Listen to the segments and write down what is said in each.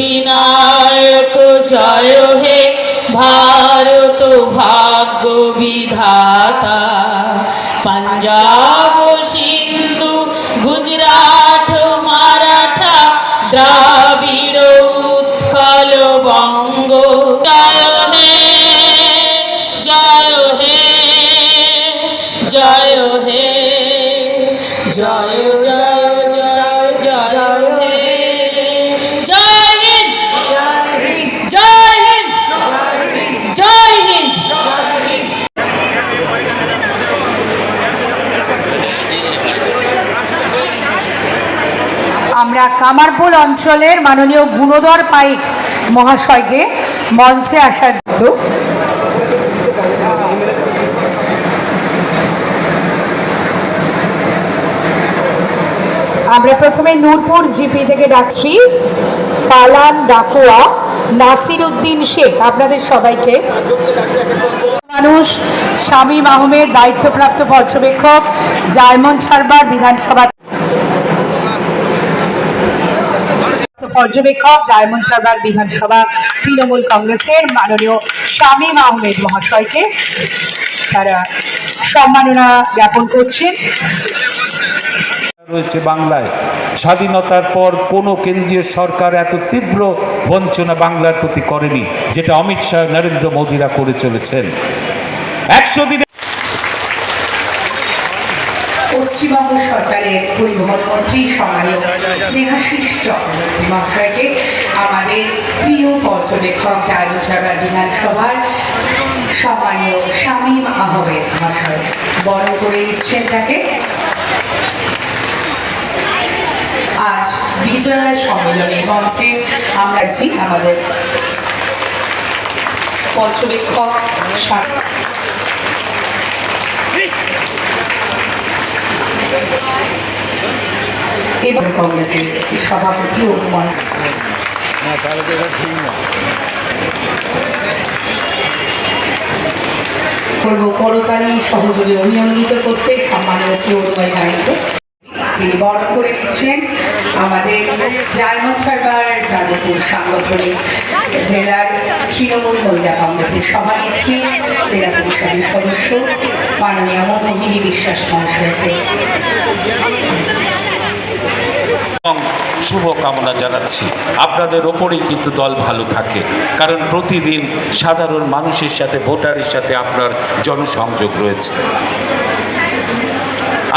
hina আমরা কামারপুল অঞ্চলের মাননীয় গুণধর পাইক মহাশয়কে মঞ্চে আসার জন্য। আমরা প্রথমে নূরপুর জিপি থেকে ডাকছি পালান ডাকুয়া নাসির উদ্দিন শেখ, আপনাদের সবাইকে। মানুষ, শামীম আহমেদ, দায়িত্বপ্রাপ্ত পর্যবেক্ষক ডায়মন্ড হারবার বিধানসভা পর্যবেক্ষক, ডায়মন্ড হারবার বিধানসভা তৃণমূল কংগ্রেসের মাননীয় শামীম আহমেদ মহাশয়কে তারা সম্মাননা জ্ঞাপন করছেন। রয়েছে বাংলায়। স্বাধীনতার পর কোনো কেন্দ্রীয় সরকার এত তীব্র বঞ্চনা বাংলার প্রতি করেনি, যেটা অমিত শাহ নরেন্দ্র মোদীরা করে চলেছেন। একশো দিনে পশ্চিমবঙ্গ সরকারের পরিবহন মন্ত্রী সম্মানীয় স্নেহাশিস চক্রবর্তী মহাশয়কে, আমাদের প্রিয় পর্যবেক্ষক হারবার বিধানসভার সম্মানীয় শামীম আহমেদ মহাশয় বরণ করে দিচ্ছেন তাকে। আজ বিজয়া সম্মেলনে মঞ্চে আমরা আছি আমাদের পর্যবেক্ষক এবং কংগ্রেসের সভাপতি অনুমান করব করতালি সহযোগী অভিনন্দিত করতে সম্মানীয় শ্রী অনুবাই নায়ক তিনি বরণ করে দিচ্ছেন আমাদের ডায়মন্ড যাদবপুর সাংগঠনিক জেলার তৃণমূল মহিলা কংগ্রেসের সভানেত্রী, জেলা পরিষদের সদস্য, মাননীয় মনমোহিনী বিশ্বাস মহাশয়কে। এবং শুভ কামনা জানাচ্ছি। আপনাদের ওপরেই কিন্তু দল ভালো থাকে, কারণ প্রতিদিন সাধারণ মানুষের সাথে, ভোটারের সাথে আপনার জনসংযোগ রয়েছে।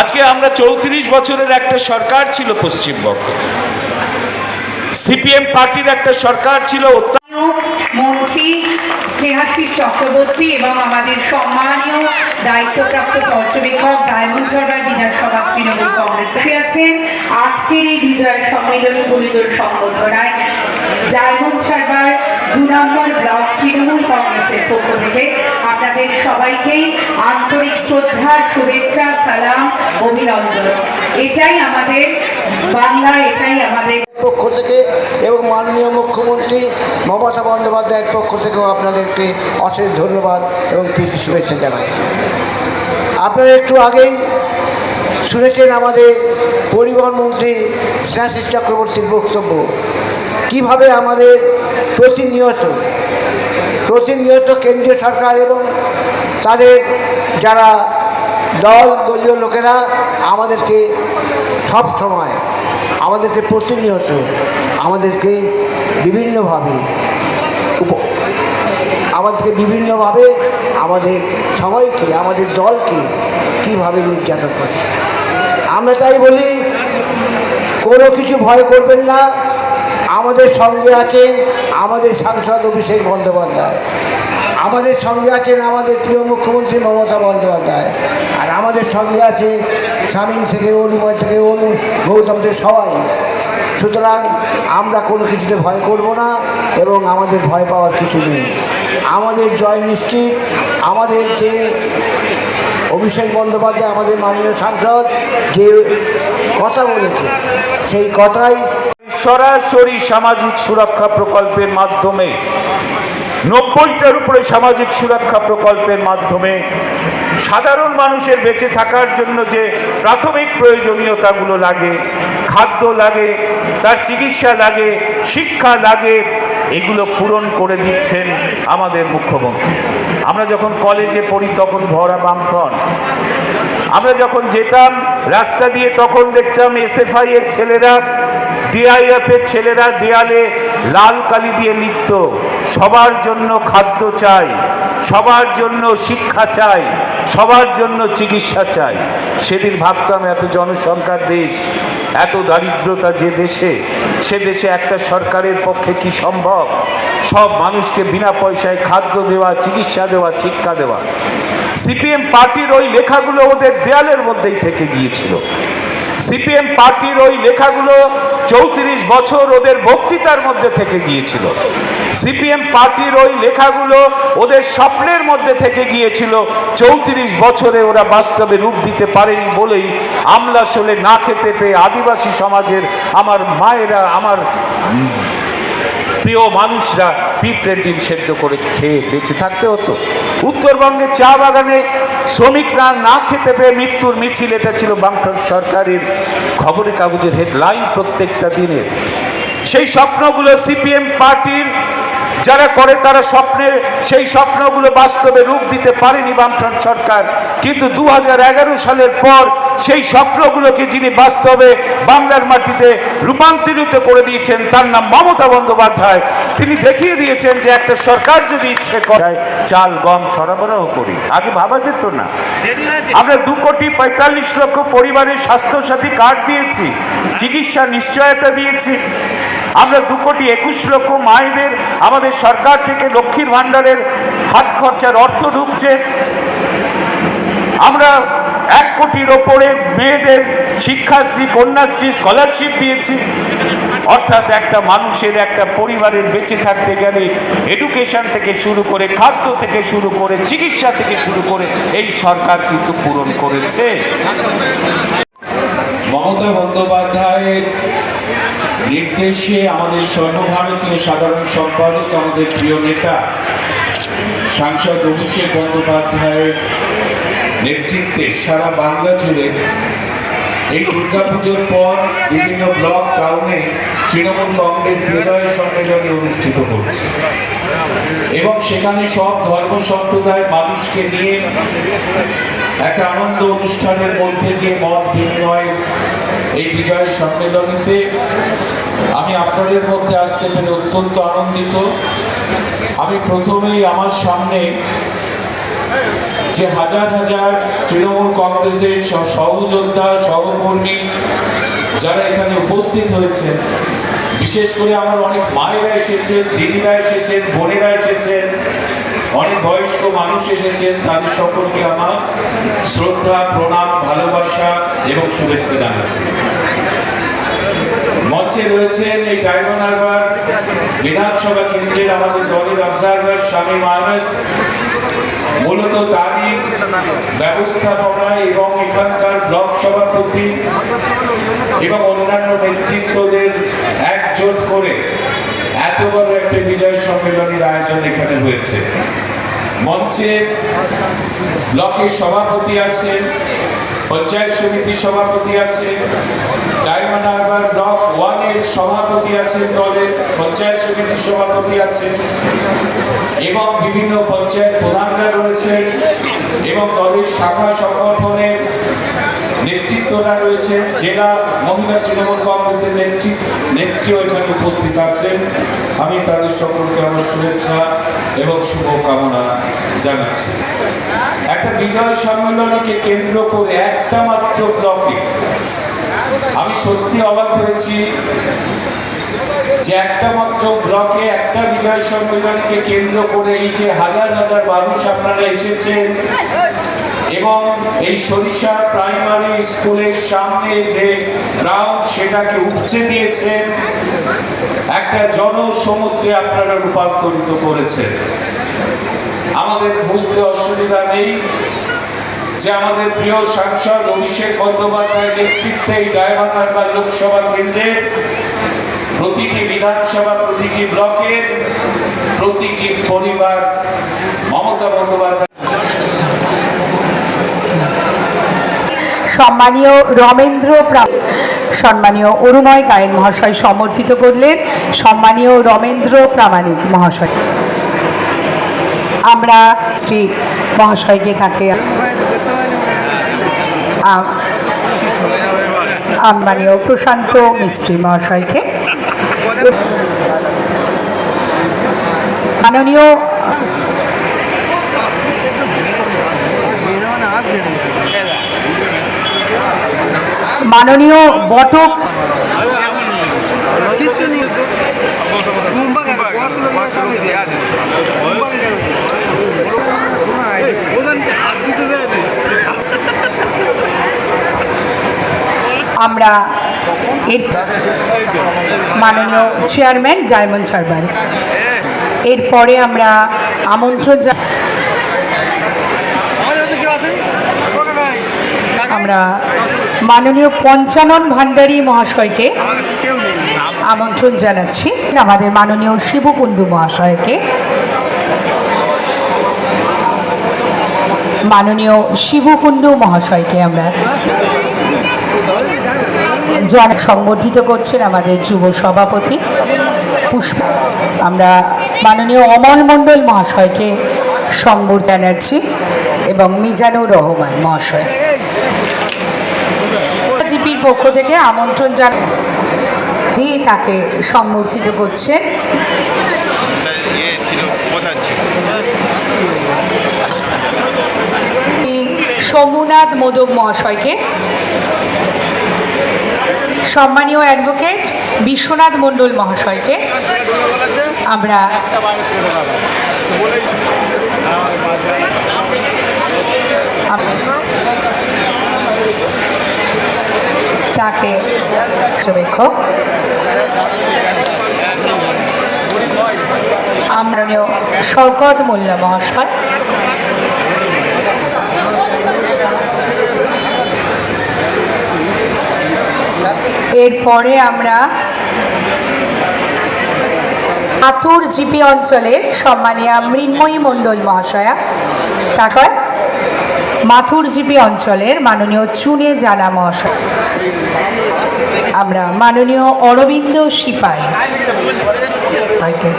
আজকে আমরা চৌত্রিশ বছরের একটা সরকার ছিল পশ্চিমবঙ্গে। সিপিএম পার্টির একটা সরকার ছিল মন্ত্রী চক্রবর্তী এবং আমাদের সম্মানীয় দায়িত্বপ্রাপ্ত পর্যবেক্ষক ডায়মন্ড হারবার বিধানসভা তৃণমূল কংগ্রেস আছেন। আজকের এই বিজয় সম্মেলনী গুলিজোর সম্বর্ধনায় Diamond Harbour number block Trinamool কংগ্রেসের পক্ষ থেকে আপনাদের সবাইকেই আন্তরিক শ্রদ্ধা শুভেচ্ছা, সালাম, অভিনন্দন। এটাই আমাদের বাংলা, এটাই আমাদের পক্ষ থেকে এবং মাননীয় মুখ্যমন্ত্রী মমতা বন্দ্যোপাধ্যায়ের পক্ষ থেকেও আপনাদেরকে অশেষ ধন্যবাদ এবং প্রীতি শুভেচ্ছা জানাচ্ছি। আপনারা একটু আগেই শুনেছেন আমাদের পরিবহন মন্ত্রী স্নেহাশিস চক্রবর্তীর বক্তব্য। কীভাবে আমাদের প্রতিনিয়ত প্রতিনিয়ত কেন্দ্রীয় সরকার এবং তাদের যারা দল, দলীয় লোকেরা আমাদেরকে সব সময়, আমাদেরকে প্রতিনিয়ত, আমাদেরকে বিভিন্নভাবে আমাদেরকে বিভিন্নভাবে আমাদের সবাইকে, আমাদের দলকে কীভাবে নির্যাতন করছে। আমরা তাই বলি, কোনো কিছু ভয় করবেন না। আমাদের সঙ্গে আছেন আমাদের সাংসদ অভিষেক বন্দ্যোপাধ্যায়। আমাদের সঙ্গে আছেন আমাদের প্রিয় মুখ্যমন্ত্রী মমতা বন্দ্যোপাধ্যায়। আর আমাদের সঙ্গে আছে শামীম থেকে অনুময় থেকে, অনু, গৌতম থেকে সবাই। সুতরাং আমরা কোনো কিছুতে ভয় করব না এবং আমাদের ভয় পাওয়ার কিছু নেই। আমাদের জয় নিশ্চিত। আমাদের যে অভিষেক বন্দ্যোপাধ্যায় আমাদের মাননীয় সাংসদ যে কথা বলেছে, সেই কথাই সরাসরি সামাজিক সুরক্ষা প্রকল্পের মাধ্যমে, নব্বইটার উপরে সামাজিক সুরক্ষা প্রকল্পের মাধ্যমে সাধারণ মানুষের বেঁচে থাকার জন্য যে প্রাথমিক প্রয়োজনীয়তাগুলো লাগে, খাদ্য লাগে, তার চিকিৎসা লাগে, শিক্ষা লাগে, এগুলো পূরণ করে দিচ্ছেন আমাদের মুখ্যমন্ত্রী। আমরা যখন কলেজে পড়ি তখন ভরা বামফ্রন্ট। আমরা যখন যেতাম, রাস্তা দিয়ে তখন দেখতাম এসএফআই এর ছেলেরা ডিআইএফ এর ছেলেরা দেয়ালে লাল কালি দিয়ে লিখত, সবার জন্য খাদ্য চাই, সবার জন্য শিক্ষা চাই, সবার জন্য চিকিৎসা চাই। সেদিন ভাবতাম এত জনসংখ্যার দেশ, এত দারিদ্রতা যে দেশে, সে দেশে একটা সরকারের পক্ষে কি সম্ভব? সব মানুষকে বিনা পয়সায় খাদ্য দেওয়া, চিকিৎসা দেওয়া, শিক্ষা দেওয়া। সিপিএম পার্টির ওই লেখাগুলো ওদের দেয়ালের মধ্যেই থেকে গিয়েছিল। সিপিএম পার্টির ওই লেখাগুলো চৌত্রিশ বছর ওদের বক্তৃতার মধ্যে থেকে গিয়েছিল। সিপিএম পার্টির ওই লেখাগুলো ওদের স্বপ্নের মধ্যে থেকে গিয়েছিল। চৌত্রিশ বছরে ওরা বাস্তবে রূপ দিতে পারেনি বলেই আমলা শোলে না খেতে পেয়ে আদিবাসী সমাজের আমার মায়েরা, আমার প্রিয় মানুষরা পিঁপড়ের ডিম সেদ্ধ করে খেয়ে বেঁচে থাকতে হতো। উত্তরবঙ্গে চা বাগানে শ্রমিকরা না খেতে পেয়ে মৃত্যুর মিছিল, এটা ছিল বামফ্রন্ট সরকারের খবরের কাগজের হেডলাইন প্রত্যেকটা দিনের। সেই স্বপ্নগুলো সিপিএম পার্টির যারা করে, তারা স্বপ্নে, সেই স্বপ্নগুলো বাস্তবে রূপ দিতে পারেনি বামফ্রন্ট সরকার। কিন্তু দু হাজার এগারো সালের পর সেই স্বপ্নগুলোকে যিনি বাস্তবে বাংলার মাটিতে রূপান্তরিত করে দিয়েছেন, তার নাম মমতা বন্দ্যোপাধ্যায়। তিনি দেখিয়ে দিয়েছেন যে একটা সরকার যদি ইচ্ছে করে, চাল, গম সরবরাহ করি। আগে ভাবা যেত না। আমরা দু কোটি পঁয়তাল্লিশ লক্ষ পরিবারের স্বাস্থ্যসাথী কার্ড দিয়েছি, চিকিৎসা নিশ্চয়তা দিয়েছি। আমরা দু কোটি একুশ লক্ষ মায়েদের, আমাদের সরকার থেকে লক্ষ্মীর ভাণ্ডারের হাত খরচার অর্থ ঢুকছে। আমরা এক কোটির ওপরে মেয়েদের শিক্ষাশ্রী, কন্যাশ্রী স্কলারশিপ দিয়েছি। অর্থাৎ একটা মানুষের, একটা পরিবারের বেঁচে থাকতে গেলে এডুকেশন থেকে শুরু করে, খাদ্য থেকে শুরু করে, চিকিৎসা থেকে শুরু করে এই সরকার কিন্তু পূরণ করেছে। মমতা বন্দ্যোপাধ্যায়ের নির্দেশে আমাদের সর্বভারতীয় সাধারণ সম্পাদক, আমাদের প্রিয় নেতা, সাংসদ অভিষেক বন্দ্যোপাধ্যায়ের নেতৃত্বে সারা বাংলা জুড়ে এই দুর্গাপুজোর পর বিভিন্ন ব্লক, টাউনে তৃণমূল কংগ্রেস বিজয় সম্মেলনী অনুষ্ঠিত করছে এবং সেখানে সব ধর্ম সম্প্রদায়ের মানুষকে নিয়ে একটা আনন্দ অনুষ্ঠানের মধ্যে দিয়ে মত বিনিময় এই বিজয় সম্মেলনীতে আমি আপনাদের মধ্যে আসতে পেরে অত্যন্ত আনন্দিত। আমি প্রথমেই আমার সামনে যে হাজার হাজার তৃণমূল কংগ্রেসের সহ- সহযোদ্ধা, সহকর্মী যারা এখানে উপস্থিত হয়েছেন, বিশেষ করে আমার অনেক মায়েরা এসেছেন, দিদিরা এসেছেন, বোনেরা এসেছেন, অনেক বয়স্ক মানুষ এসেছেন, তাদের সকলকে আমার শ্রদ্ধা, প্রণাম, ভালোবাসা এবং শুভেচ্ছা জানাচ্ছি। মঞ্চে রয়েছেন এই ডায়মন্ড হারবার বিধানসভা কেন্দ্রের আমাদের দলের অবজারভার স্বামী আহমেদ মূলত তারই ব্যবস্থাপনা এবং এখানকার ব্লক সভাপতি এবং অন্যান্য নেতৃত্বদের একজোট করে এত বড় একটি বিজয় সম্মেলনের আয়োজন এখানে হয়েছে। মঞ্চে ব্লকের সভাপতি আছেন পঞ্চায়েত সমিতির সভাপতি আছে, ডায়মন্ড হারবার ব্লক ওয়ানের সভাপতি আছেন দলের, পঞ্চায়েত সমিতির সভাপতি আছেন এবং বিভিন্ন পঞ্চায়েত প্রধানরা রয়েছেন, এবং দলের শাখা সংগঠনের নেতৃত্বরা রয়েছেন, জেলা মহিলা তৃণমূল কংগ্রেসের নেত্রী নেত্রীও এখানে উপস্থিত আছেন। আমি তাদের সকলকে আমার শুভেচ্ছা। এবং শুভকামনা জানাচ্ছি। একটা বিজয় সম্মেলনীকে কেন্দ্র করে একটা মাত্র ব্লকে আমি সত্যি অবাক হয়েছি যে একটা মাত্র ব্লকে একটা বিজয় সম্মেলনীকে কেন্দ্র করে এই যে হাজার হাজার মানুষ আপনারা এসেছেন এবং এই সরিষা প্রাইমারি স্কুলের সামনে যে গ্রাউন্ড সেটাকে উপচে দিয়েছেন একটা জনসমুদ্রে আপনারা রূপান্তরিত করেছেন। আমাদের বুঝতে অসুবিধা নেই যে আমাদের প্রিয় সাংসদ অভিষেক বন্দ্যোপাধ্যায়ের নেতৃত্বে এই বা লোকসভা কেন্দ্রের প্রতিটি বিধানসভা, প্রতিটি ব্লকের প্রতিটি পরিবার মমতা বন্দ্যোপাধ্যায় সম্মানীয় রমেন্দ্র সম্মানীয় অরুণয় গায়েন মহাশয় সমর্থিত করলেন। সম্মানীয় রমেন্দ্র প্রামাণিক মহাশয়। আমরা শ্রী মহাশয়কে তাকে আ- সম্মানীয় প্রশান্ত মিস্ত্রি মহাশয়কে। মাননীয় মাননীয় বটক। আমরা এর মাননীয় চেয়ারম্যান ডায়মন্ড হারবার। এরপরে আমরা আমন্ত্রণ আমরা মাননীয় পঞ্চানন ভান্ডারী মহাশয়কে আমন্ত্রণ জানাচ্ছি। আমাদের মাননীয় শিবকুণ্ডু মহাশয়কে। মাননীয় শিবকুণ্ডু মহাশয়কে আমরা জন সংবর্ধিত করছেন আমাদের যুব সভাপতি পুষ্প। আমরা মাননীয় অমল মণ্ডল মহাশয়কে সম্বর জানাচ্ছি এবং মিজানুর রহমান মহাশয়। জিপির পক্ষ থেকে আমন্ত্রণ জান দিয়ে তাকে সম্বর্ধিত করছেন সোমনাথ মোদক মহাশয়কে সম্মানীয় অ্যাডভোকেট বিশ্বনাথ মণ্ডল মহাশয়কে আমরা তাকে পর্যবেক্ষক আমরণীয় শওকত মোল্লা মহাশয়। এরপরে আমরা আতুর জিপি অঞ্চলের সম্মানীয় মৃন্ময়ী মণ্ডল মহাশয়া, তারপর মাথুর জিপি অঞ্চলের মাননীয় চুনে জানা মহাশয়। আমরা মাননীয় অরবিন্দ সিপাই তাকে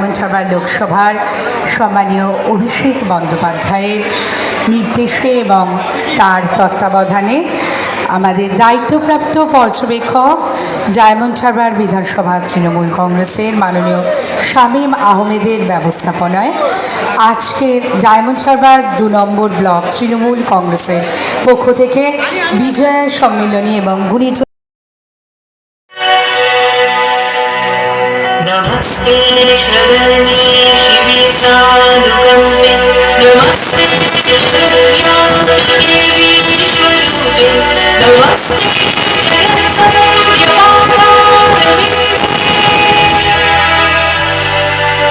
মন্ত্রণালয় লোকসভার সম্মানীয় অভিষেক বন্দ্যোপাধ্যায়ের নির্দেশে এবং তার তত্ত্বাবধানে আমাদের দায়িত্বপ্রাপ্ত পর্যবেক্ষক, ডায়মন্ড হারবার বিধানসভা তৃণমূল কংগ্রেসের মাননীয় শামীম আহমেদের ব্যবস্থাপনায় আজকের ডায়মন্ড হারবার দু নম্বর ব্লক তৃণমূল কংগ্রেসের পক্ষ থেকে বিজয়া সম্মিলনী এবং গুণীজন नमस्ते शरण्ये शिवे साधुकम्ये नमस्ते देवी स्वरूपे नमस्ते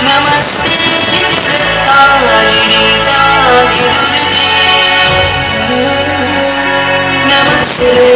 नमस्ते जगत्तारिणी तागिदुर्गे नमस्ते